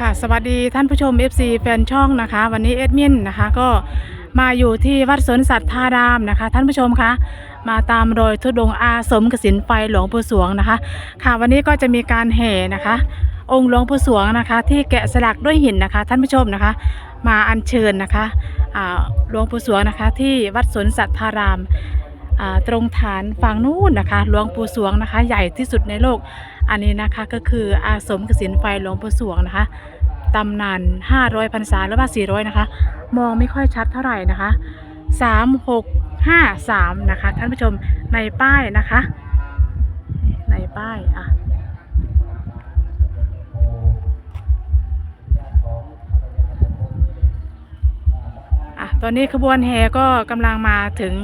ค่ะสวัสดีท่านผู้ชม FC แฟนช่องนะคะ วันนี้เอดมินนะคะก็มาอยู่ที่วัดสวนสัตว์ธารามนะคะ ท่านผู้ชมคะมาตามรอยทุดงอาสมกสินไฟหลวงปู่สวงนะคะ ค่ะวันนี้ก็จะมีการแห่นะคะ องค์หลวงปู่สวงนะคะ ที่แกะสลักด้วยหินนะคะ ท่านผู้ชมนะคะ มาอัญเชิญนะคะหลวงปู่สวงนะคะ ที่วัดสวนสัตว์ธารามตรงฐานฝั่งนู้นนะคะหลวงปู่สวงนะคะ ใหญ่ที่สุดในโลก อันนี้นะคะก็คืออาสมกสินไฟหลวงปู่สวงนะคะตำนาน 500พรรษาหรือว่า 400 นะคะ มองไม่ค่อยชัดเท่าไหร่นะคะ 3653 นะคะ ท่านผู้ชมในป้ายนะคะ ในป้ายอะอะ ตอนนี้ขบวนแห่ก็กำลังมาถึง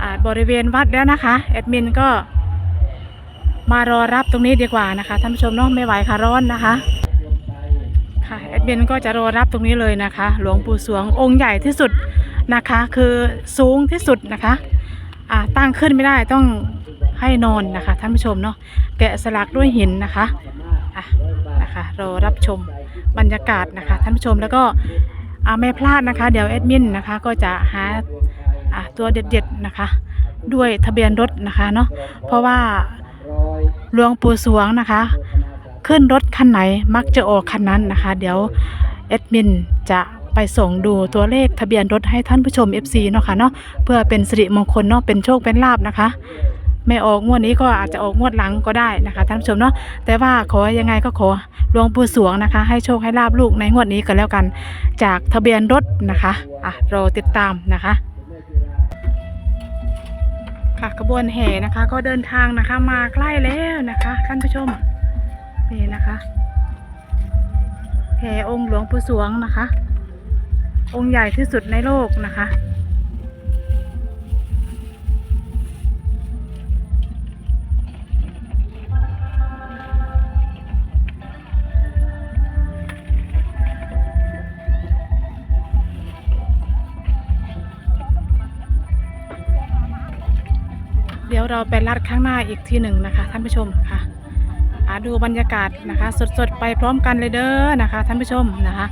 อ่าบริเวณวัดแล้วนะคะ แอดมินก็ มารอรับตรงนี้ดีกว่านะคะท่านผู้ชมเนาะไม่ไหวค่ะร้อนนะคะค่ะแอดมินก็จะรอรับตรงนี้เลยนะคะ หลวงปู่สวงองค์ใหญ่ที่สุดนะคะ คือสูงที่สุดนะคะอ่าตั้งขึ้นไม่ได้ต้องให้นอนนะคะท่านผู้ชมเนาะแกะสลักด้วยหินนะคะอะนะคะรอรับชมบรรยากาศนะคะท่านผู้ชมแล้วก็อาไม่พลาดนะคะ เดี๋ยวแอดมินนะคะก็จะหาอ่าตัวเด็ดๆนะคะ ด้วยทะเบียนรถนะคะเนาะเพราะว่า หลวงปู่สวงนะคะ ขึ้นรถคันไหนมักจะออกคันนั้นนะคะ เดี๋ยวแอดมินจะไปส่งดูตัวเลขทะเบียนรถให้ท่านผู้ชม FC เนาะค่ะเนาะเพื่อเป็นสิริมงคลเนาะเป็นโชคเป็นลาบนะคะ ไม่ออกงวดนี้ก็อาจจะออกงวดหลังก็ได้นะคะท่านผู้ชมเนาะแต่ว่าขอยังไงก็ขอหลวงปู่สวงนะคะ ให้โชคให้ลาบลูกในงวดนี้ก็แล้วกัน จากทะเบียนรถนะคะอะรอติดตามนะคะ ค่ะขบวนแห่นะคะ ก็เดินทางนะคะ มาใกล้แล้วนะคะ ท่านผู้ชมนี่นะคะแห่องค์หลวงปู่สวงนะคะ องค์ใหญ่ที่สุดในโลกนะคะ ยวเราไปลัดข้างหน้าอีกทีหนึ่งนะคะ ท่านผู้ชมค่ะอ่าดูบรรยากาศนะคะ สดๆ ไปพร้อมกันเลยเด้อนะคะ ท่านผู้ชมนะคะ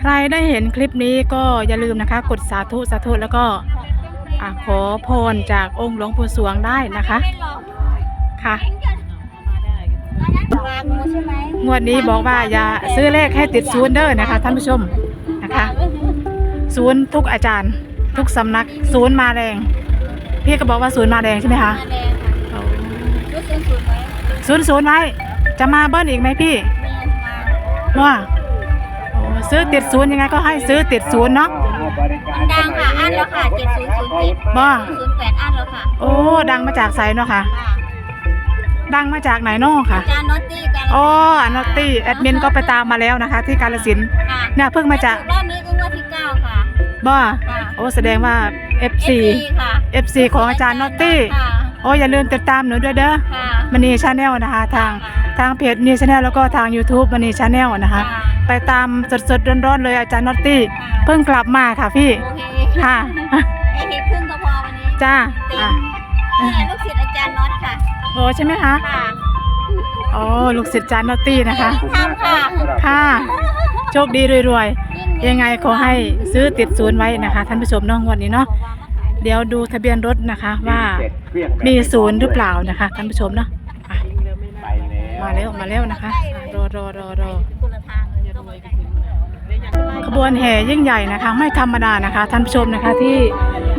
ใครได้เห็นคลิปนี้ก็อย่าลืมนะคะ กดสาธุสาธุแล้วก็อ่าขอพรจากองค์หลวงปู่สวงได้นะคะค่ะงวดนี้บอกว่าอย่าซื้อเลขให้ติดศูนย์เด้อนะคะ ท่านผู้ชมนะคะศูนย์ทุกอาจารย์ ทุกสำนักศูนย์มาแรง พี่ก็บอกว่าศูนย์มาแรงใช่ไหมคะมาแดงค่ะรู้สึกสุดไหมศูนย์ศูนย์ไว้จะมาเบิ้ลอีกไหมพี่มีมาว่าโอ้ซื้อติดศูนย์ยังไงก็ให้ซื้อติดศูนย์เนาะมันดังค่ะอันแล้วค่ะเจ็ดศูนย์ศูนย์เจ็ดบ่ศูนย์แปดอันแล้วค่ะ โอ้ดังมาจากไซเนาะค่ะค่ะดังมาจากไหนเนาะค่ะจานนอตตี้กันโอ้อันนอตตี้แอดมินก็ไปตามมาแล้วนะคะ ที่กาลสินธุ์ค่ะเนี่ยเพิ่งมาจากรอบนี้ก็งวดที่เก้าค่ะบ่ค่ะโอ้แสดงว่า FC ค่ะ FC ของอาจารย์นอตตี้ค่ะ โอ้อย่าลืมติดตามหนูด้วยเด้อค่ะ มันนี่ชาแนลนะคะ ทางทางเพจนี่ชาแนลแล้วก็ทาง YouTube มันนี่ชาแนลนะคะ ไปตามสดๆร้อนๆเลยอาจารย์นอตตี้เพิ่งกลับมาค่ะพี่โอเคค่ะ ไอเห็นครึ่งก็พอวันนี้จ้าติดอะนี่ไงลูกศิษย์อาจารย์น็อตค่ะโอ้ใช่ไหมคะค่ะโอ้ลูกศิษย์จานนอตตี้นะคะ ทำค่ะ ค่ะ โชคดีรวยๆ ยังไงขอให้ซื้อติดศูนย์ไว้นะคะ ท่านผู้ชมน้องวันนี้เนาะเดี๋ยวดูทะเบียนรถนะคะว่ามีศูนย์หรือเปล่านะคะ ท่านผู้ชมเนาะมาแล้วมาแล้วนะคะ รอรอรอรอขบวนแห่ยิ่งใหญ่นะคะ ไม่ธรรมดานะคะ ท่านผู้ชมนะคะที่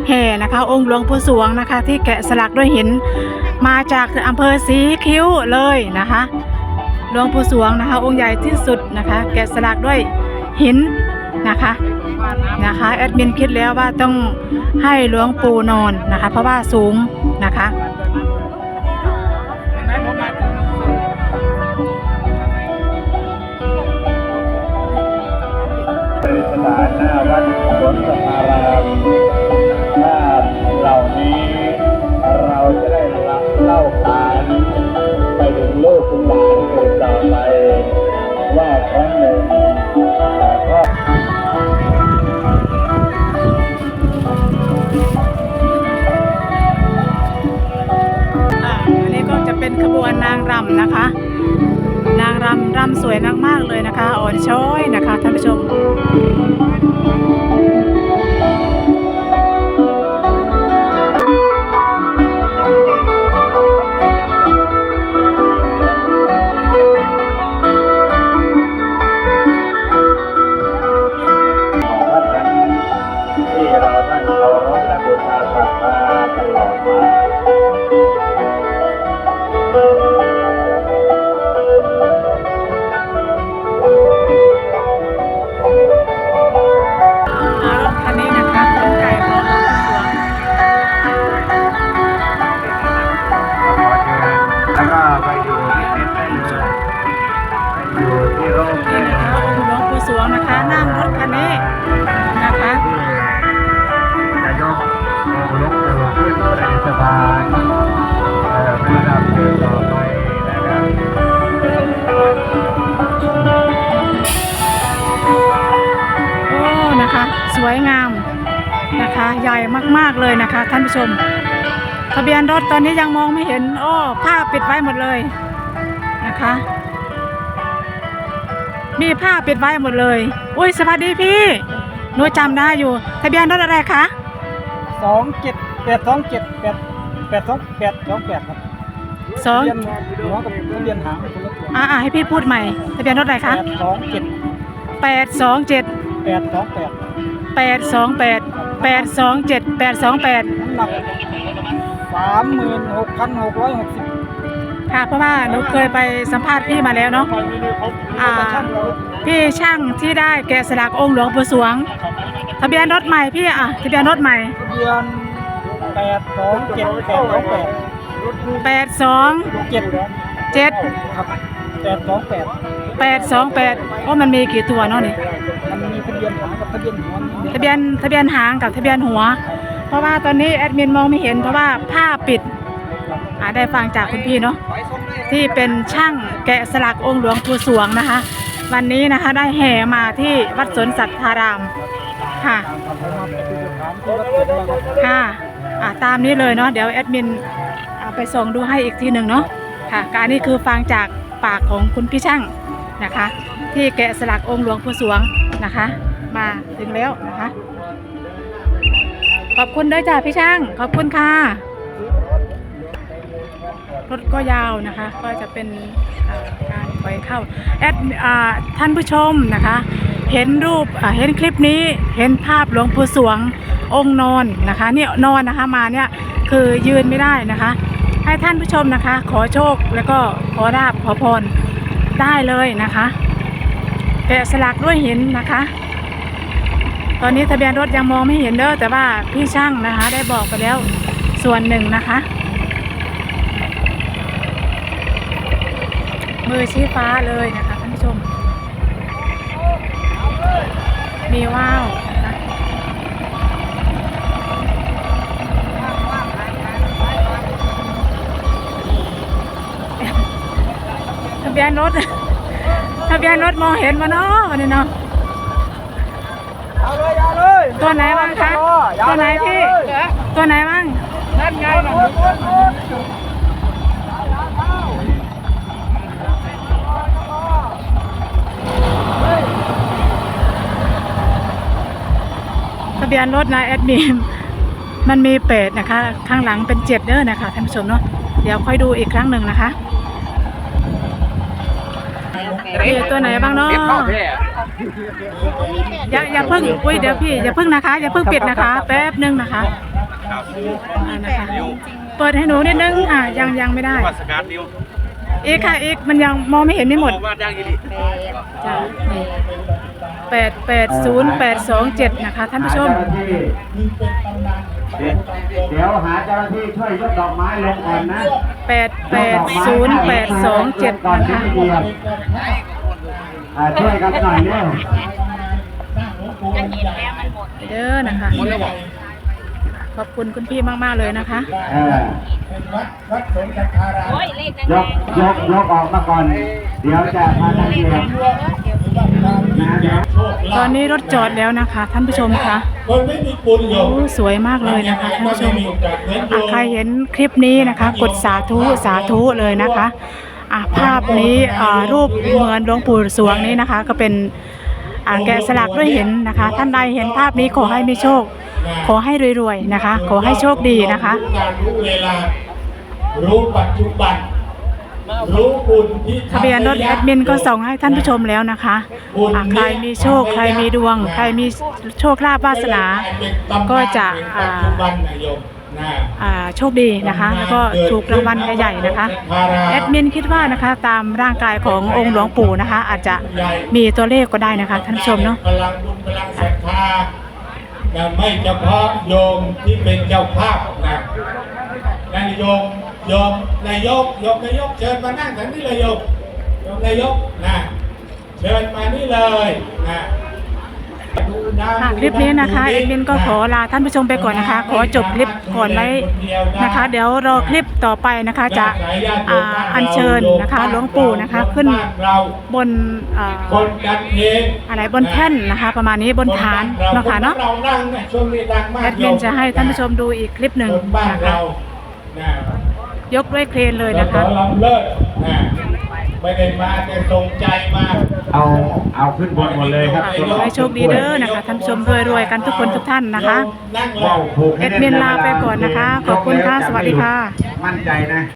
แห่นะคะ องค์หลวงปู่สวงนะคะ ที่แกะสลักด้วยหินมาจากอำเภอสีคิ้วเลยนะคะ หลวงปู่สวงนะคะ องค์ใหญ่ที่สุดนะคะ แกะสลักด้วยหินนะคะนะคะแอดมินคิดแล้วว่าต้องให้หลวงปู่นอนนะคะ เพราะว่าสูงนะคะสถานหน้าวัดสวนสภารามภาพเหล่านี้ำนะคะ นางรำรำสวยมากเลยนะคะ อ่อนช้อยนะคะท่านผู้ชม วงปู่สวงนะคะนั่งรถคันนี้นะคะจะยกหลงปู่ขึ้นในสะพานเอ่อเพื่อรับเดินต่อไปนะครับโอ้นะคะ สวยงามนะคะ ใหญ่มากๆเลยนะคะ ท่านผู้ชม ทะเบียนรถตอนนี้ยังมองไม่เห็น โอ้ผ้าปิดไว้หมดเลยนะคะ มีผ้าปิดไว้หมดเลย อุ้ยสวัสดีพี่หนูจำได้อยู่ ทะเบียนรถอะไรคะสองเจ็ดแปดสองเจ็ดแปดแปดสองแปดสองแปดครับสองเรียนหัวกับเรียนหางคนละตัวอ่าอ่าให้พี่พูดใหม่ ทะเบียนรถอะไรแปคะดสองเจ็ดแปดสองเจ็ดแปดสองแปดแปดสองแปดแปดสองเจ็ดแปดสองแปดน้ำหนักสามหมื่นหกพันหกร้อยหกสิบค่ะเพราะว่าหนูเคยไปสัมภาษณ์พี่มาแล้วเนาะ อ่าพี่ช่างที่ได้แกะสลักองค์หลวงปู่สวง ทะเบียนรถใหม่พี่อะทะเบียนรถใหม่ทะเบียนแปดสองเจ็ดแปดสองแปดแปดสองเจ็ดเจ็ดครับแปดสองแปดแปดสองแปดโอ้มันมีกี่ตัวเนาะนี่มันมีทะเบียนหางกับทะเบียนหัวทะเบียนทะเบียนหางกับทะเบียนหัว เพราะว่าตอนนี้แอดมินมองไม่เห็นเพราะว่าผ้าปิดอ่า ได้ฟังจากคุณพี่เนาะที่เป็นช่างแกะสลักองค์หลวงปู่สวงนะคะ วันนี้นะคะได้แห่มาที่วัดสวนสัทธารามค่ะค่ะอ่าตามนี้เลยเนาะเดี๋ยวแอดมินเอาไปส่งดูให้อีกทีหนึ่งเนาะค่ะการนี้คือฟังจากปากของคุณพี่ช่างนะคะ ที่แกะสลักองค์หลวงปู่สวงนะคะ มาถึงแล้วนะคะ ขอบคุณด้วยจ้าพี่ช่าง ขอบคุณค่ะ รถก็ยาวนะคะ ก็จะเป็นการปล่อยเข้าแอดอท่านผู้ชมนะคะ เห็นรูปเห็นคลิปนี้เห็นภาพหลวงปู่สวงองค์นอนนะคะเนี่ยนอนนะคะมาเนี่ยคือยืนไม่ได้นะคะ ให้ท่านผู้ชมนะคะ ขอโชคแล้วก็ขอราบขอพรได้เลยนะคะแกะสลักด้วยหินนะคะ ตอนนี้ทะเบียนรถยังมองไม่เห็นเด้อแต่ว่าพี่ช่างนะคะ ได้บอกไปแล้วส่วนหนึ่งนะคะ มือชี้ฟ้าเลยนะคะท่านผู้ชม มีว่าวนะคะทะเบียนรถทะเบียนรถมองเห็นมาเนาะวันนี้เนาะเอาเลยเอาเลยตัวไหนบ้างคะ ตัวไหนพี่ ตัวไหนบ้างนั่นไง บียนรถนายแอดมินมันมีเป็ดนะคะ ข้างหลังเป็นเจ็ดเด้อนะคะท่านผู้ชมเนาะเดี๋ยวค่อยดูอีกครั้งหนึ่งนะคะพี่ตัวไหนบ้างเนาะอย่าอย่าเพิ่งอุ้ยเดี๋ยวพี่อย่าเพิ่งนะคะ อย่าเพิ่งปิดนะคะ แป๊บหนึงนะคะอ่านะคะเปิดให้หนูนิดนึงอะยังยังไม่ได้วัดสกัดนิ้วอีกค่ะอีกมันยังมองไม่เห็นไม่หมดวา แปดแปดศูนย์แปดสองเจ็ดนะคะท่านผู้ชมเดี๋ยวหาเจ้าหน้าที่ช่วยยกดอกไม้ลงก่อนนะแปดแปดศูนย์แปดสองเจ็ดก่อนนะที่คะจะเหยียบอ่าช่วยกันหน่อยเร็วจะเห็นแล้วมันหมดเด้อนะคะ ขอบคุณคุณพี่มากๆเลยนะคะ เออโอ้ยเลขนั้นยกยกยกออกมาก่อน เดี๋ยวจะพาท่านเหยียบนะเดี๋ยว ตอนนี้รถจอดแล้วนะคะ ท่านผู้ชมคะโอ้สวยมากเลยนะคะท่านผู้ชมใครเห็นคลิปนี้นะคะ กดสาธุสาธุเลยนะคะอะภาพนี้รูปเหมือนหลวงปู่สวงนี้นะคะ ก็เป็นอ่าแกะสลักด้วยหินนะคะ ท่านใดเห็นภาพนี้ขอให้มีโชค ขอให้รวยๆนะคะ ขอให้โชคดีนะคะ รู้เวลารู้ปัจจุบัน รู้บุญที่ทะเบียนรถแอดมินก็ส่งให้ท่านผู้ชมแล้วนะคะอะใครมีโชค ใครมีดวง ใครมีโชคลาภวาสนา ก็จะอ่าปัจจุบันนะโยมนะอ่าโชคดีนะคะ แล้วก็ถูกรางวัลใหญ่ๆนะคะแอดมินคิดว่านะคะตามร่างกายขององค์หลวงปู่นะคะ อาจจะมีตัวเลขก็ได้นะคะท่านผู้ชมเนาะพลังบุญพลังศรัทธานะไม่เฉพาะโยมที่เป็นเจ้าภาพนะนั่นโยม โยมนายกโยมนายกเชิญมานั่งแถวนี้เลยโยมโยมนายกนะเชิญมานี่เลยนะดูนะค่ะคลิปนี้นะคะแอดมินก็ขอลาท่านผู้ชมไปก่อนนะคะ ขอจบคลิปก่อนไว้นะคะ เดี๋ยวรอคลิปต่อไปนะคะจะอ่าอัญเชิญนะคะหลวงปู่นะคะขึ้นเราบนอ่าคนกันเองอะไรบนแท่นนะคะ ประมาณนี้บนฐานเนาะค่ะเนาะเรานั่งเนี่ยช่วงนี้ดังมากแอดมินจะให้ท่านผู้ชมดูอีกคลิปหนึ่งคนบ้านนะคะเรานะ ยกด้วยเครนเลยเรานะขอคะลำเลิศนะไม่ได้มาแต่ตรงใจมาเอาเอาขึ้นบนหมดเลยครับขอให้โชคดีเด้อนะคะท่านผู้ชมรวยๆกันทุกคนทุกท่านนะคะนั่งลว่างวผูกให้แอดมินลาไปก่อนนะคะ ขอบคุณค่ะ สวัสดีค่ะ มั่นใจนะ